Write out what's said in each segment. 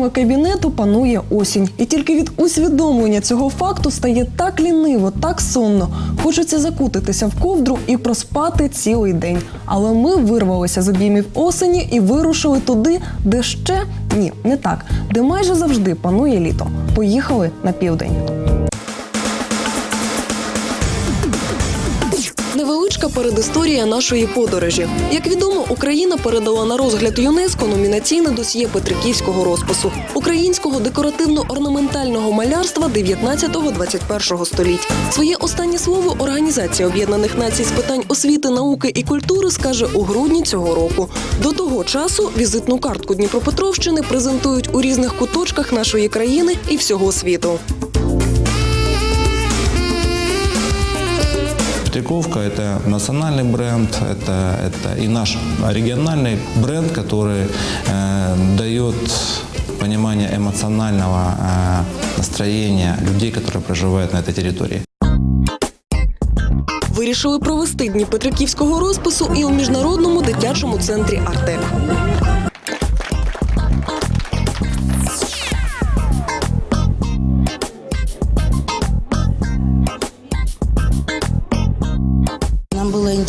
стінами кабінету панує осінь, і тільки від усвідомлення цього факту стає так ліниво, так сонно. Хочеться закутитися в ковдру і проспати цілий день. Але ми вирвалися з обіймів осені і вирушили туди, де ще ні, не так, де майже завжди панує літо. Поїхали на південь. Невеличка передісторія нашої подорожі. Як відомо, Україна передала на розгляд ЮНЕСКО номінаційне досьє Петриківського розпису українського декоративно-орнаментального малярства 19-21 століть. Своє останнє слово Організація Об'єднаних Націй з питань освіти, науки і культури скаже у грудні цього року. До того часу візитну картку Дніпропетровщини презентують у різних куточках нашої країни і всього світу. Петриковка – это национальный бренд, это, это и наш региональный бренд, который э, дает понимание эмоционального э, настроения людей, которые проживают на этой территории. Вирішили провести дні Петриківського розпису і у міжнародному дитячому центрі Артек.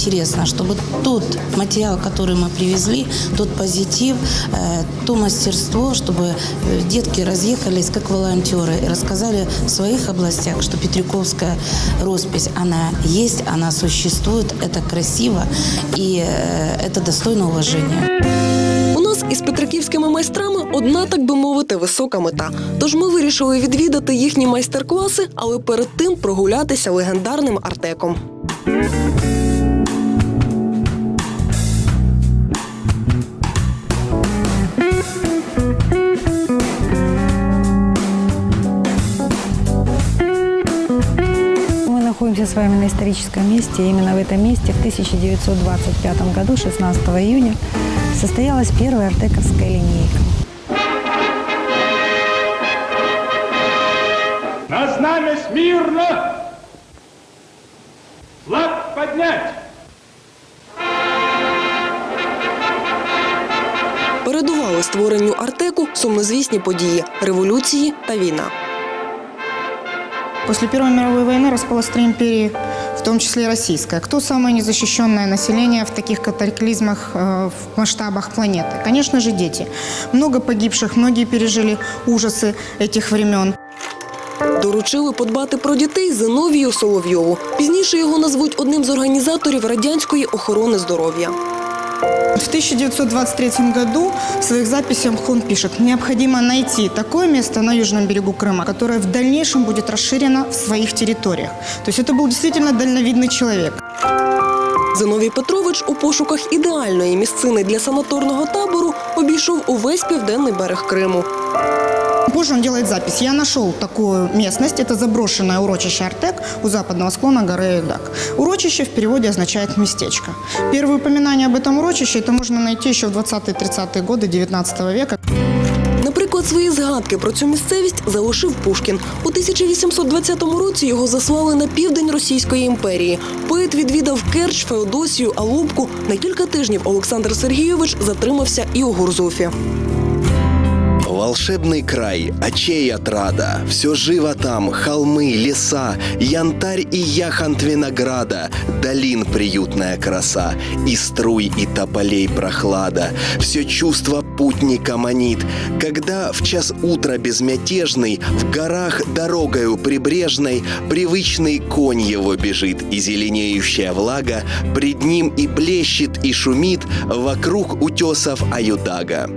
интересно, чтобы тот материал, который мы привезли, тот позитив, э, то мастерство, чтобы э, детки разъехались как волонтеры и рассказали в своих областях, что Петряковская роспись, она есть, она существует, это красиво и э, это достойно уважения. У нас із петриківськими майстрами одна, так би мовити, висока мета. Тож ми вирішили відвідати їхні майстер-класи, але перед тим прогулятися легендарним артеком. Находимся с вами на историческом месте. Именно в этом месте в 1925 году, 16 июня, состоялась первая артековская линейка. На знамя смирно! Флаг поднять! Передували створенню артеку сумнозвісні події революції та війна. После Первой мировой войны распалась три империи, в том числе и российская. Кто самое незащищенное население в таких катаклизмах э, в масштабах планеты? Конечно же, дети. Много погибших, многие пережили ужасы этих времен. Доручили подбати про дітей Зиновію Соловйову. Пізніше його назвуть одним з організаторів радянської охорони здоров'я. В 1923 году в своих записях он пишет, необходимо найти такое место на южном берегу Крыма, которое в дальнейшем будет расширено в своих территориях. То есть это был действительно дальновидный человек. Зиновій Петрович у пошуках ідеальної місцини для санаторного табору обійшов увесь південний берег Криму. Позже он делает запись. Я нашел такую местность. Это заброшенное урочище Артек у западного склона горы Эйдак. Урочище в переводе означает «местечко». Первые упоминания об этом урочище это можно найти еще в 20-30-е годы 19 века. Наприклад, свої згадки про цю місцевість залишив Пушкін. У 1820 році його заслали на південь Російської імперії. Поет відвідав Керч, Феодосію, Алубку. На кілька тижнів Олександр Сергійович затримався і у Гурзуфі. Волшебный край, очей отрада, все живо там, холмы, леса, янтарь и яхонт винограда, долин приютная краса, и струй, и тополей прохлада, все чувство путника манит, когда в час утра безмятежный в горах дорогою прибрежной привычный конь его бежит, и зеленеющая влага пред ним и блещет, и шумит вокруг утесов Аюдага.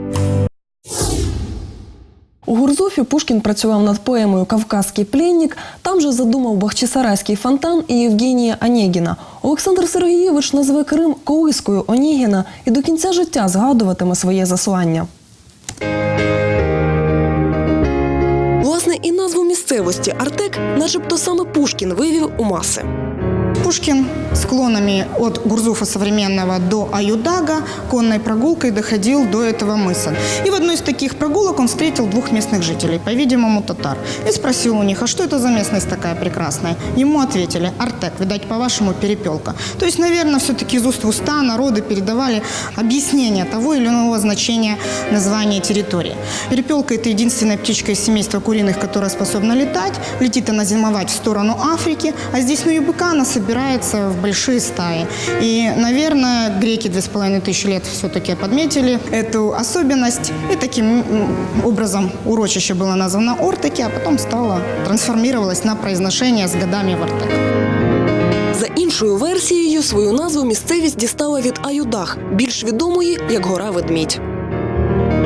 У Пушкін працював над поемою Кавказький пленник. Там же задумав Бахчисарайський фонтан і Євгенія Онєгіна. Олександр Сергійович назве Крим колискою Онєгіна і до кінця життя згадуватиме своє заслання. Власне, і назву місцевості Артек, начебто саме Пушкін вивів у маси. Пушкин склонами от Гурзуфа современного до Аюдага конной прогулкой доходил до этого мыса. И в одной из таких прогулок он встретил двух местных жителей, по-видимому, татар, и спросил у них, а что это за местность такая прекрасная? Ему ответили, Артек, видать, по-вашему, перепелка. То есть, наверное, все-таки из уст в уста народы передавали объяснение того или иного значения названия территории. Перепелка – это единственная птичка из семейства куриных, которая способна летать. Летит она зимовать в сторону Африки, а здесь на Юбыка она собирается в большие стаи. И, наверное, греки две с половиной тысячи лет все-таки подметили эту особенность. И таким м, образом урочище было названо Ортеки, а потом стало, трансформировалось на произношение с годами в Артек. За іншою версією, свою назву місцевість дістала від Аюдах, більш відомої як гора Ведмідь.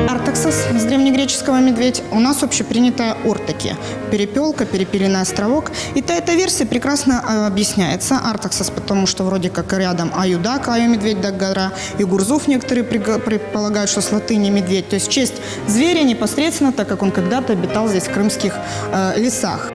Артаксос с древнегреческого медведь у нас общепринятая ортаки. Перепелка, перепелиный островок. И та эта версия прекрасно э, объясняется. Артаксос, потому что вроде как и рядом Аюдак, Аю медведь, да гора. И Гурзуф некоторые прига- предполагают, что с латыни медведь. То есть в честь зверя непосредственно, так как он когда-то обитал здесь в крымских э, лесах.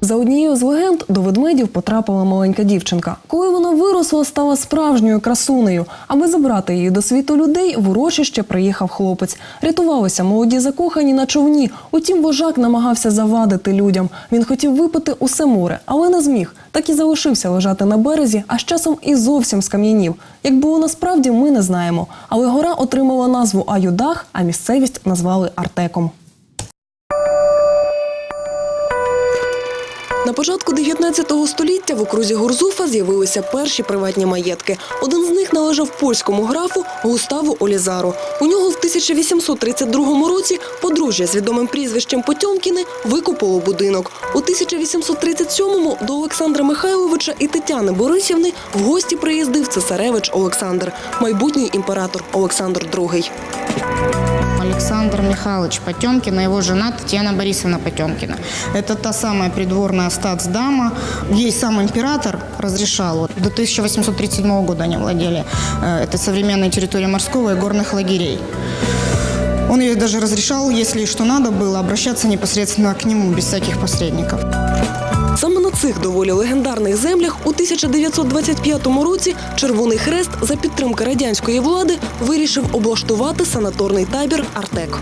За однією з легенд до ведмедів потрапила маленька дівчинка. Коли вона виросла, стала справжньою красунею. Аби забрати її до світу людей, в урочище приїхав хлопець. Рятувалися молоді закохані на човні. Утім, вожак намагався завадити людям. Він хотів випити усе море, але не зміг. Так і залишився лежати на березі, а з часом і зовсім скам'янів. Як було насправді, ми не знаємо. Але гора отримала назву Аюдах, а місцевість назвали Артеком. На початку 19 століття в окрузі Гурзуфа з'явилися перші приватні маєтки. Один з них належав польському графу Густаву Олізару. У нього в 1832 році подружжя з відомим прізвищем Потьомкіни викупило будинок. У 1837-му до Олександра Михайловича і Тетяни Борисівни в гості приїздив цесаревич Олександр, майбутній імператор Олександр II. Александр Михайлович Потемкин и его жена Татьяна Борисовна Потемкина. Это та самая придворная статсдама. Ей сам император разрешал. До 1837 года они владели э, этой современной территорией морского и горных лагерей. Он ей даже разрешал, если что надо было, обращаться непосредственно к нему, без всяких посредников. Саме на цих доволі легендарних землях у 1925 році Червоний Хрест за підтримки радянської влади вирішив облаштувати санаторний табір Артек.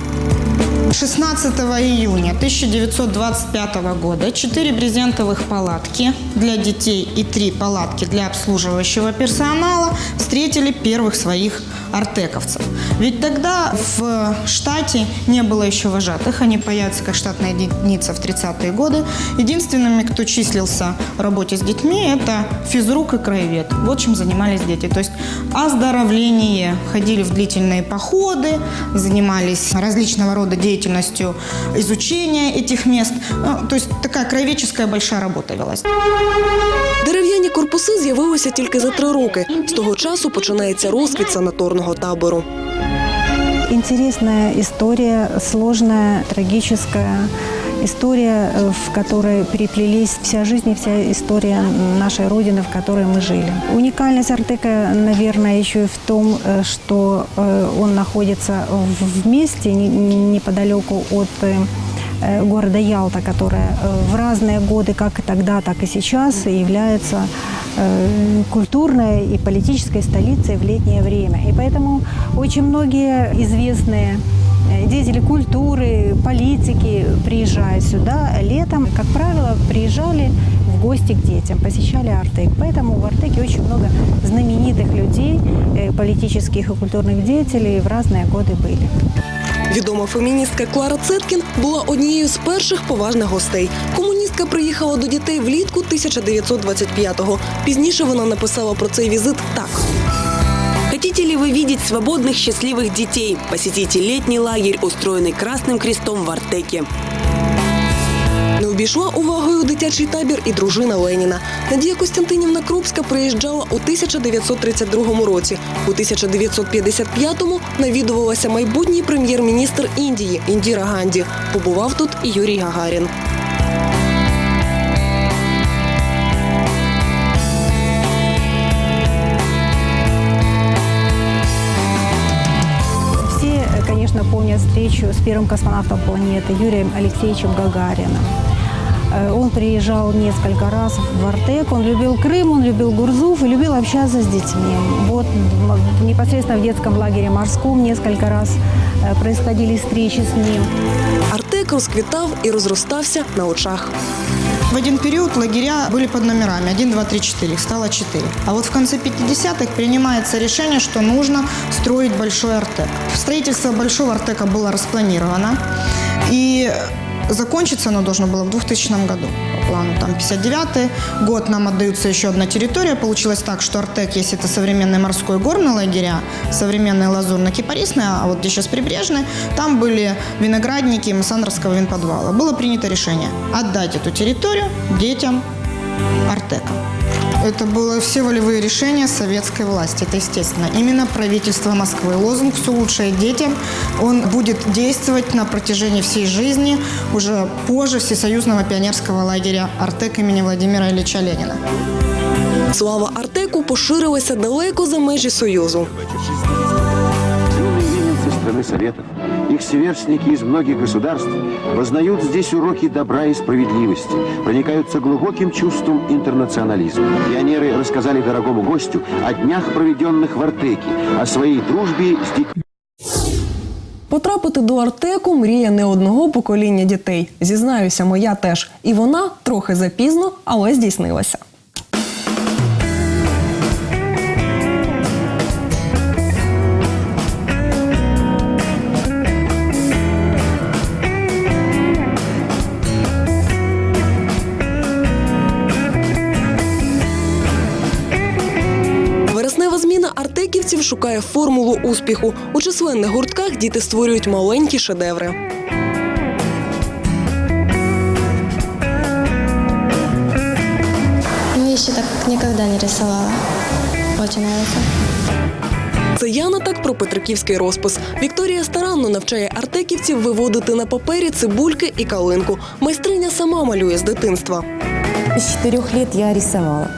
16 июня 1925 года четыре брезентовых палатки для детей и три палатки для обслуживающего персонала встретили первых своих артековцев. Ведь тогда в штате не было еще вожатых, они появятся как штатная единица в 30-е годы. Единственными, кто числился в работе с детьми, это физрук и краевед. Вот чем занимались дети. То есть оздоровление, ходили в длительные походы, занимались различного рода деятельностью изучения этих мест. Ну, то есть такая краеведческая большая работа велась. Дерев'яні корпуси з'явилися тільки за три роки. З того часу починається розквіт санаторного табору. Интересная история, сложная, трагическая. История, в которой переплелись вся жизнь и вся история нашей Родины, в которой мы жили. Уникальность Артека, наверное, еще и в том, э, что э, он находится в месте не- не- неподалеку от э, города Ялта, которая в разные годы, как и тогда, так и сейчас, является культурной и политической столицей в летнее время. И поэтому очень многие известные э, деятели культуры, политики приезжают сюда летом. Как правило, приезжали в гости к детям, посещали Артек. Поэтому в Артеке очень много знаменитых людей, э, политических и культурных деятелей в разные годы были. Відома феміністка Клара Цеткін була однією з перших поважних гостей. Комуністка приїхала до дітей влітку 1925-го. Пізніше вона написала про цей візит так. Хотите ли вы видеть свободных, счастливых детей? Посетите летний лагерь, устроенный Красным Крестом в Артеке. Не обійшла увагою дитячий табір і дружина Леніна. Надія Костянтинівна Крупська приїжджала у 1932 році. У 1955-му навідувалася майбутній прем'єр-міністр Індії Індіра Ганді. Побував тут і Юрій Гагарін. Встречу с первым космонавтом планеты Юрием Алексеевичем Гагарином. Э, Он приезжал несколько раз в Артек. Он любил Крым, он любил Гурзуф и любил общаться с детьми. Вот непосредственно в детском лагере морском несколько раз э, происходили встречи с ним. Артек розквітав і розростався на очах. В один период лагеря были под номерами 1, 2, 3, 4, их стало 4. А вот в конце 50-х принимается решение, что нужно строить большой артек. Строительство большого артека было распланировано. И закончиться оно должно было в 2000 году по плану. Там 59 год нам отдается еще одна территория. Получилось так, что Артек, если это современный морской горный лагеря, современные лазурно-кипарисные, а вот где сейчас прибрежные, там были виноградники Массандровского винподвала. Было принято решение отдать эту территорию детям Артека. Это было все волевые решения советской власти, это естественно. Именно правительство Москвы. Лозунг «Все лучшее детям», он будет действовать на протяжении всей жизни, уже позже Всесоюзного пионерского лагеря «Артек» имени Владимира Ильича Ленина. Слава Артеку поширилася далеко за межі Союзу. Юные ленинцы страны Советов, их сверстники из многих государств познают здесь уроки добра и справедливости, проникаются глубоким чувством интернационализма. Пионеры рассказали дорогому гостю о днях, проведенных в Артеке, о своей дружбе с детьми. Потрапити до Артеку мрія не одного покоління дітей. Зізнаюся, моя теж. І вона трохи запізно, але здійснилася. Вереснева зміна артеківців шукає формулу успіху. У численних гуртках діти створюють маленькі шедеври. Ну, еще так никогда не рисовала. Очень нравится. Це Яна так про петриківський розпис. Вікторія старанно навчає артеківців виводити на папері цибульки і калинку. Майстриня сама малює з дитинства. С четырех лет я рисовала.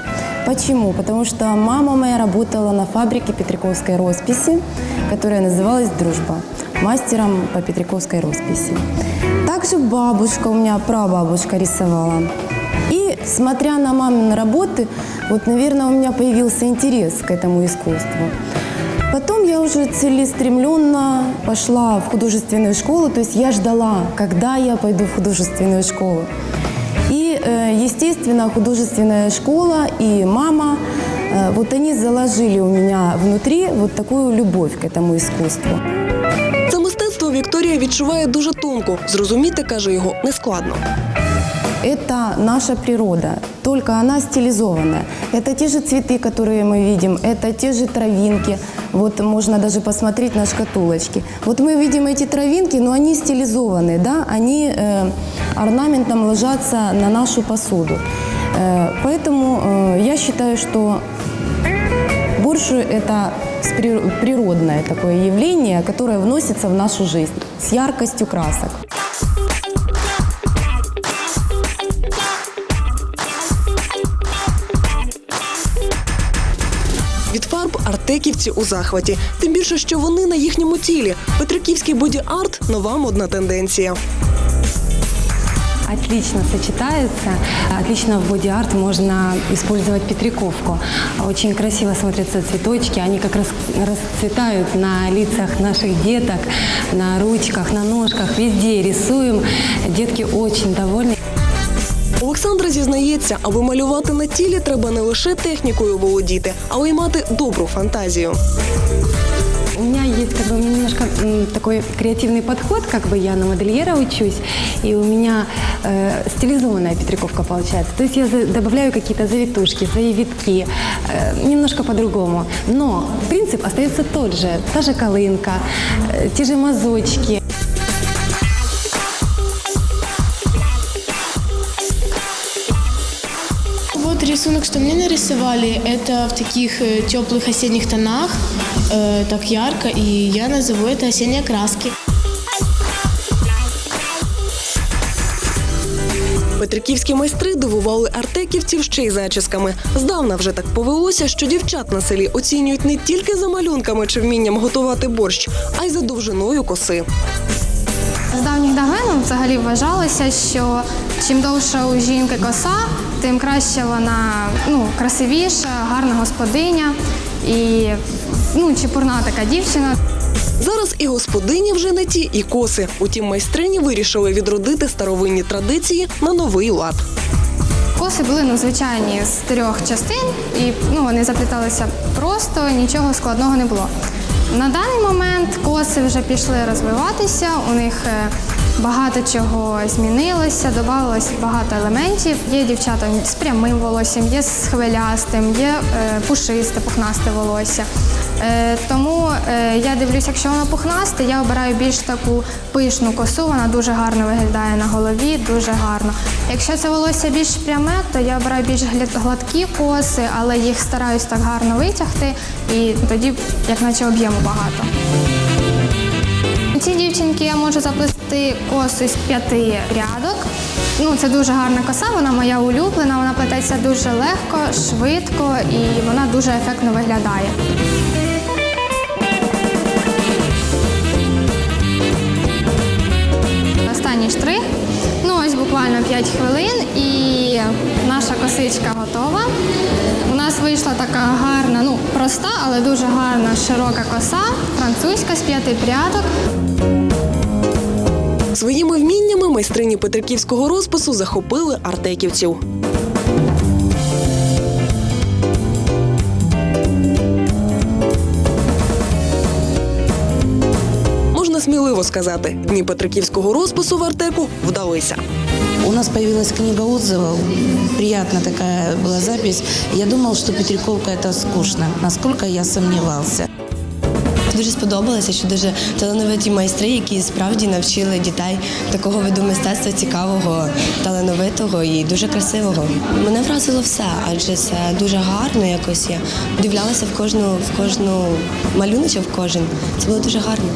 Почему? Потому что мама моя работала на фабрике Петриковской росписи, которая называлась «Дружба», мастером по Петриковской росписи. Также бабушка у меня, прабабушка рисовала. И смотря на мамины работы, вот, наверное, у меня появился интерес к этому искусству. Потом я уже целеустремленно пошла в художественную школу, то есть я ждала, когда я пойду в художественную школу. И, э, естественно, художественная школа и мама, э, вот они заложили у меня внутри вот такую любовь к этому искусству. Це мистецтво Вікторія відчуває дуже тонко. Зрозуміти, каже його, нескладно. Это наша природа, только она стилизованная. Это те же цветы, которые мы видим, это те же травинки. Вот можно даже посмотреть на шкатулочки. Вот мы видим эти травинки, но они стилизованные, да, они э, орнаментом ложатся на нашу посуду. Э, поэтому э, я считаю, что борщ это природное такое явление, которое вносится в нашу жизнь с яркостью красок. Артеківці у захваті. Тим більше, що вони на їхньому тілі. Петриківський боді-арт – нова модна тенденція. Отлично сочетается. Отлично в боди-арт можно использовать петриковку. Очень красиво смотрятся цветочки. Они как раз расцветают на лицах наших деток, на ручках, на ножках. Везде рисуем. Детки очень довольны. Олександра зізнається, аби малювати на тілі, треба не лише технікою володіти, але й мати добру фантазію. У меня есть как бы немножко м, такой креативный подход, как бы я на модельера учусь, и у меня э, стилизованная петриковка получается. То есть я за- добавляю какие-то завитушки, завитки, э, немножко по-другому. Но принцип остается тот же, та же колынка, э, те же мазочки. рисунок, что мне нарисовали, это в таких э, теплых осенних тонах, э, так ярко, и я назову это осенние краски. Петриківські майстри дивували артеківців ще й зачісками. Здавна вже так повелося, що дівчат на селі оцінюють не тільки за малюнками чи вмінням готувати борщ, а й за довжиною коси. З давніх давен взагалі вважалося, що чим довше у жінки коса, тим краще вона ну, красивіша, гарна господиня і ну, чепурна така дівчина. Зараз і господині вже не ті, і коси. Утім, майстрині вирішили відродити старовинні традиції на новий лад. Коси були ну, звичайні з трьох частин, і ну, вони запліталися просто, нічого складного не було. На даний момент коси вже пішли розвиватися, у них е, багато чого змінилося, додавалось багато елементів. Є дівчата з прямим волоссям, є з хвилястим, є е, пушисте, пухнасте волосся. Е, тому е, я дивлюсь, якщо воно пухнасте, я обираю більш таку пишну косу, вона дуже гарно виглядає на голові, дуже гарно. Якщо це волосся більш пряме, то я обираю більш гладкі коси, але їх стараюсь так гарно витягти, і тоді, як наче об'єму багато. Цій дівчинки я можу заплести косу з п'яти рядок. Ну, це дуже гарна коса, вона моя улюблена, вона плететься дуже легко, швидко і вона дуже ефектно виглядає. Останній штрих. Ну, ось буквально 5 хвилин і наша косичка готова. У нас вийшла така гарна, ну проста, але дуже гарна широка коса, французька з п'яти прядок. Своїми вміннями майстрині петриківського розпису захопили артеківців. Можна сміливо сказати, дні петриківського розпису в Артеку вдалися. У нас появилась книга отзывов, приятная такая была запись. Я думал, что Петриковка это скучно, насколько я сомневался. Дуже сподобалося, що дуже талановиті майстри, які справді навчили дітей такого виду мистецтва цікавого, талановитого і дуже красивого. Мене вразило все, адже це дуже гарно. Якось я вдивлялася в кожну в кожну малюночок, в кожен. Це було дуже гарно.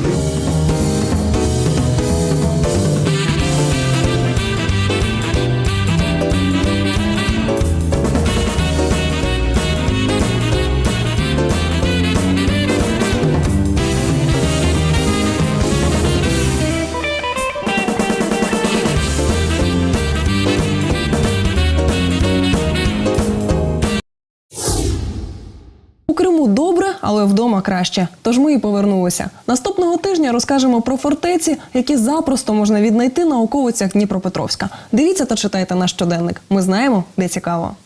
Добре, але вдома краще. Тож ми і повернулися. Наступного тижня розкажемо про фортеці, які запросто можна віднайти на околицях Дніпропетровська. Дивіться та читайте наш щоденник. Ми знаємо, де цікаво.